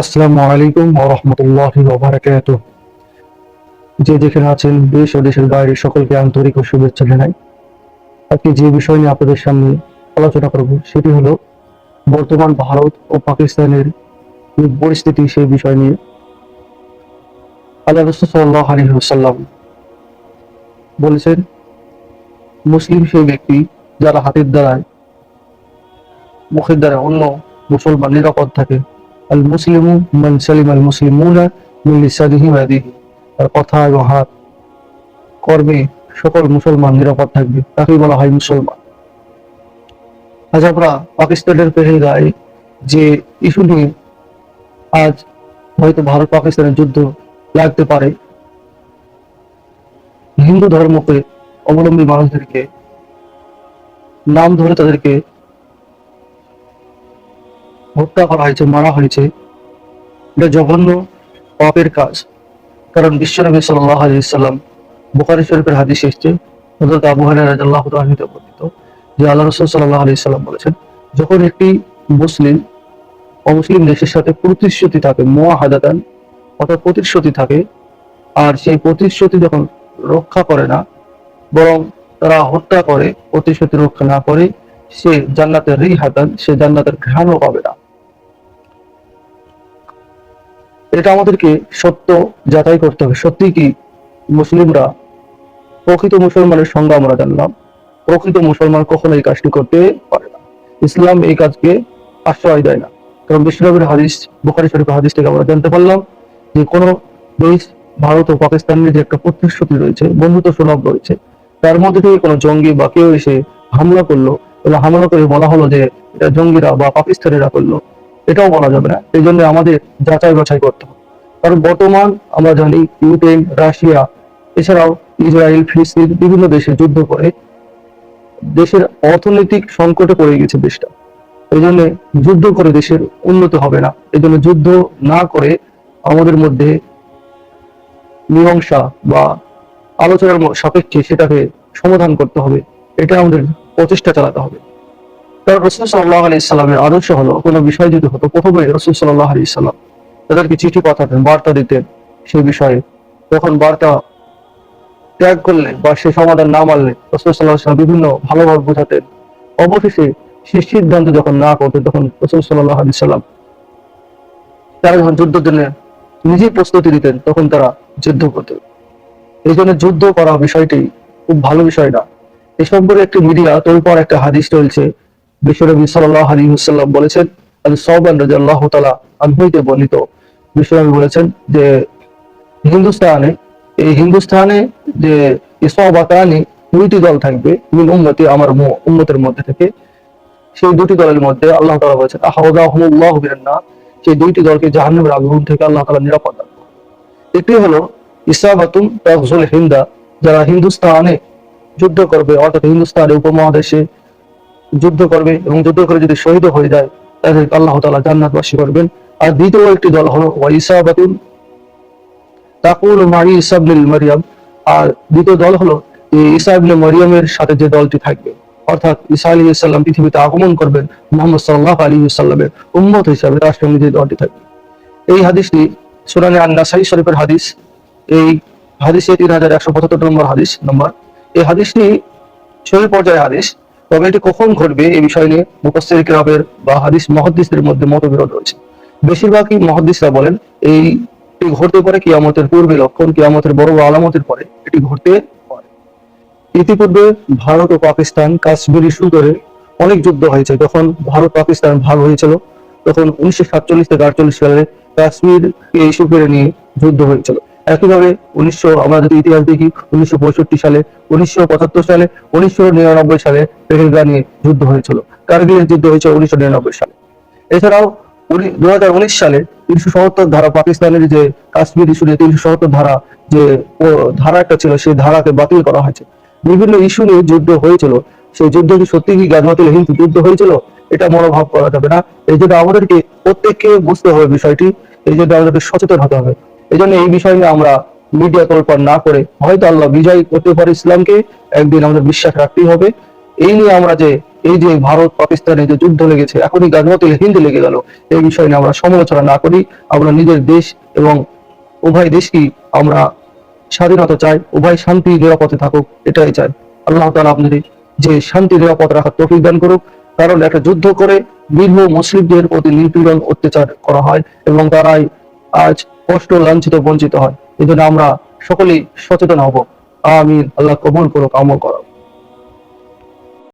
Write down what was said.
আসসালামু আলাইকুম ওরহমতুল্লাহ ওবরাকাত যে যেখানে আছেন, দেশ ও দেশের বাইরে সকলকে আন্তরিক ও শুভেচ্ছা জানাই। আজকে যে বিষয় নিয়ে আপনাদের সামনে আলোচনা করব, সেটি হলো বর্তমান ভারত ও পাকিস্তানের পরিস্থিতি সেই বিষয় নিয়ে। আল্লাহ রসুল সাল্লাহ আলী সাল্লাম বলেছেন, মুসলিম সেই ব্যক্তি যারা হাতের দ্বারায়, মুখের দ্বারা অন্য মুসলমান নিরাপদ থাকে। আল মুসলিমু মান সালিম আল মুসলিমুনা মিন কথা এবং হাত, কর্মে সকল মুসলমান নিরাপদ থাকবে, তাকেই বলা হয় মুসলমান। আজ আমরা পাকিস্তানের যে ইস্যু নিয়ে আজ হয়তো ভারত পাকিস্তানের যুদ্ধ লাগতে পারে, হিন্দু ধর্মকে অবলম্বী মানুষদেরকে, নাম ধরে তাদেরকে হত্যা করা হয়েছে, মারা হয়েছে। এটা জঘন্য পাপের কাজ। কারণ বিশ্বনবী সাল্লাহ আলাইসাল্লাম শরীফের হাদিস এসছে হজরত আবু হানিফা রাদিয়াল্লাহু তাআলা বর্ণিত যে আল্লাহ রাসূল সাল্লাল্লাহু আলাইহি সাল্লাম বলেছেন, যখন একটি মুসলিম অমুসলিম দেশের সাথে প্রতিশ্রুতি থাকে, মুআহাদাতান, অর্থাৎ প্রতিশ্রুতি থাকে, আর সেই প্রতিশ্রুতি যখন রক্ষা করে না, বরং তারা হত্যা করে, প্রতিশ্রুতি রক্ষা না করে, সে জান্নাতের রিহাতান, সে জান্নাতের ঘ্রাণও পাবে না। এটা আমাদেরকে সত্য যাচাই করতে হবে। সত্যি কি মুসলিমরা প্রকৃত মুসলমানের সঙ্গে আমরা জানলাম, প্রকৃত মুসলমান কখনো এই কাজটি করতে পারে না। ইসলাম এই কাজকে আশ্রয় দেয় না। কারণ বিশ্বনবীর হাদিস, বুখারি শরীফের হাদিস থেকে আমরা জানতে পারলাম যে কোনো দেশ, ভারত ও পাকিস্তানের যে একটা প্রতিশ্রুতি রয়েছে, বন্ধুত্ব সুলভ রয়েছে। তার মধ্যে থেকে কোনো জঙ্গি বা কেউ এসে হামলা করল হামলা করে বলা হলো যে এটা জঙ্গিরা বা পাকিস্তানিরা করল। এটাও বলা যাবে না। এই জন্য আমাদের যাচাই বাছাই করতে হবে। কারণ বর্তমান আমরা জানি ইউক্রেন রাশিয়া, এছাড়াও ইসরায়েল, ফিলিস্তিন বিভিন্ন দেশে যুদ্ধ করে দেশের অর্থনৈতিক সংকটে পড়ে গেছে দেশটা। এই জন্য যুদ্ধ করে দেশের উন্নত হবে না। এই জন্য যুদ্ধ না করে আমাদের মধ্যে মীমাংসা বা আলোচনার সাপেক্ষে সেটাকে সমাধান করতে হবে। এটা আমাদের প্রচেষ্টা চালাতে হবে। কারণ রসুল সাল্লাহ আলি ইসলামের আদর্শ হলো, কোনো বিষয় যদি হতো প্রথমে রসুল সাল্লাহ আলি ইসলাম তাদেরকে চিঠি পাঠাতেন, বার্তা দিতেন সেই বিষয়ে। তখন বার্তা ত্যাগ করলেন বা সে সমাধান না মানলেন রসুল সাল্লাহ বিভিন্ন ভালোভাবে বোঝাতেন। অবশেষে সে সিদ্ধান্ত যখন না করতেন, তখন রসুল সাল্লাহ আলি সাল্লাম তারা যখন যুদ্ধ জন্য নিজেই প্রস্তুতি দিতেন তখন তারা যুদ্ধ করতেন। এই জন্য যুদ্ধ করা বিষয়টি খুব ভালো বিষয় না। এ সম্পর্কে একটি মিডিয়া তোলপর একটা হাদিস চলছে বিশ্বনবী সাল্লাহ আলী হুসাল্লাম বলেছেন সৌবান রাজি আল্লাহ তালা আনহইতে বর্ণিত। বিশ্বনবী বলেছেন যে, হিন্দুস্তানে, এই হিন্দুস্তানে যে দুইটি দল থাকবে, মিন উম্মতি আমার উম্মতের মধ্যে থেকে। সেই দুটি দলের মধ্যে আল্লাহ তালা বলেছেন আহাউদাহুল্লাহ বিরান্না সেই দুইটি দলকে জাহান্নামের থেকে আল্লাহ তালা নিরাপদ একটি হলো ইসাবাতুন হিন্দা, যারা হিন্দুস্তানে যুদ্ধ করবে, অর্থাৎ হিন্দুস্তানের উপমহাদেশে যুদ্ধ করবে এবং যুদ্ধ করে যদি শহীদ হয়ে যায়, তাদেরকে আল্লাহ তালা জান্নাতবাসী করবেন। আর দ্বিতীয় একটি দল হলো ওয়াইসাবাতুন, তাকুল মারি ইসাবলিল মারিয়াম। আর দ্বিতীয় দল হলো ইবনে মরিয়মের সাথে যে দলটি থাকবে। অর্থাৎ ঈসা আলী ইসলাম পৃথিবীতে আগমন করবেন মোহাম্মদ সাল্লাহ আলী ইসাল্লামের উম্মত হিসাবে তার দলটি থাকবে। এই হাদিসটি সুরানে আন নাসাই শরীফের হাদিস। এই হাদিসে তিন হাজার একশো পঁচাত্তর নম্বর হাদিস, নম্বর। এই হাদিসটি শরীর পর্যায়ে হাদিস। তবে এটি কখন ঘটবে এই বিষয় নিয়ে মুফাসসির কিরামের বা হাদিস মহাদ্দিসদের মধ্যে মতবিরোধ রয়েছে। বেশিরভাগই মহাদ্দিসরা বলেন, এই ঘটতে পারে কিয়ামতের পূর্বে লক্ষণ, কিয়ামতের বড় আলামতের পরে এটি ঘটতে পারে। ইতিপূর্বে ভারত ও পাকিস্তান কাশ্মীর ইস্যু করে অনেক যুদ্ধ হয়েছে। যখন ভারত পাকিস্তান ভাগ হয়েছিল, তখন উনিশশো সাতচল্লিশ থেকে আটচল্লিশ সালে কাশ্মীর ইস্যু করে নিয়ে যুদ্ধ হয়েছিল। একইভাবে উনিশশো, আমরা যদি ইতিহাস দেখি, উনিশশো পঁয়ষট্টি সালে, উনিশশো পঁচাত্তর সালে, উনিশশো নিরানব্বই সালে পেহেলগা নিয়ে যুদ্ধ হয়েছিল। কার্গিলের যুদ্ধ হয়েছে উনিশশো নিরানব্বই সালে। এছাড়াও দু হাজার উনিশ সালে তিনশো সত্তর ধারা, পাকিস্তানের যে কাশ্মীর ইস্যু নিয়ে তিনশো সত্তর ধারা যে ধারা একটা ছিল, সেই ধারাকে বাতিল করা হয়েছে। বিভিন্ন ইস্যু নিয়ে যুদ্ধ হয়েছিল। সেই যুদ্ধ কি সত্যি কি গাজমাতুল হিন্দ যুদ্ধ হয়েছিল? এটা মনোভাব করা যাবে না। এই জন্য আমাদেরকে প্রত্যেককে বুঝতে হবে বিষয়টি। এই জন্য আমাদেরকে সচেতন হতে হবে। এই জন্য এই বিষয় নিয়ে আমরা মিডিয়া তোলপার না করে হয়তো আল্লাহ বিজয় করতে পারে ইসলামকে, একদিন আমাদের বিশ্বাস রাখতেই হবে। এই নিয়ে আমরা যে, এই যে ভারত পাকিস্তানে যে যুদ্ধ লেগেছে, এখনই গাজওয়াতে হিন্দ লেগে গেল। এই বিষয় নিয়ে আমরা সমালোচনা না করি। আমরা নিজের দেশ এবং উভয় দেশকেই আমরা স্বাধীনতা চাই, উভয় শান্তি নিরাপদে থাকুক, এটাই চাই। আল্লাহ তাআলা আপনাদের যে শান্তি, নিরাপদ রাখার তৌফিক দান করুক। কারণ একটা যুদ্ধ করে বীর মুসলিমদের প্রতি নিপীড়ন, অত্যাচার করা হয় এবং তারাই আজ কষ্ট লাঞ্ছিত বঞ্চিত হয়। এই জন্য আমরা সকলেই সচেতন হব। আমিন। আল্লাহ কবুল করুক, আমল করো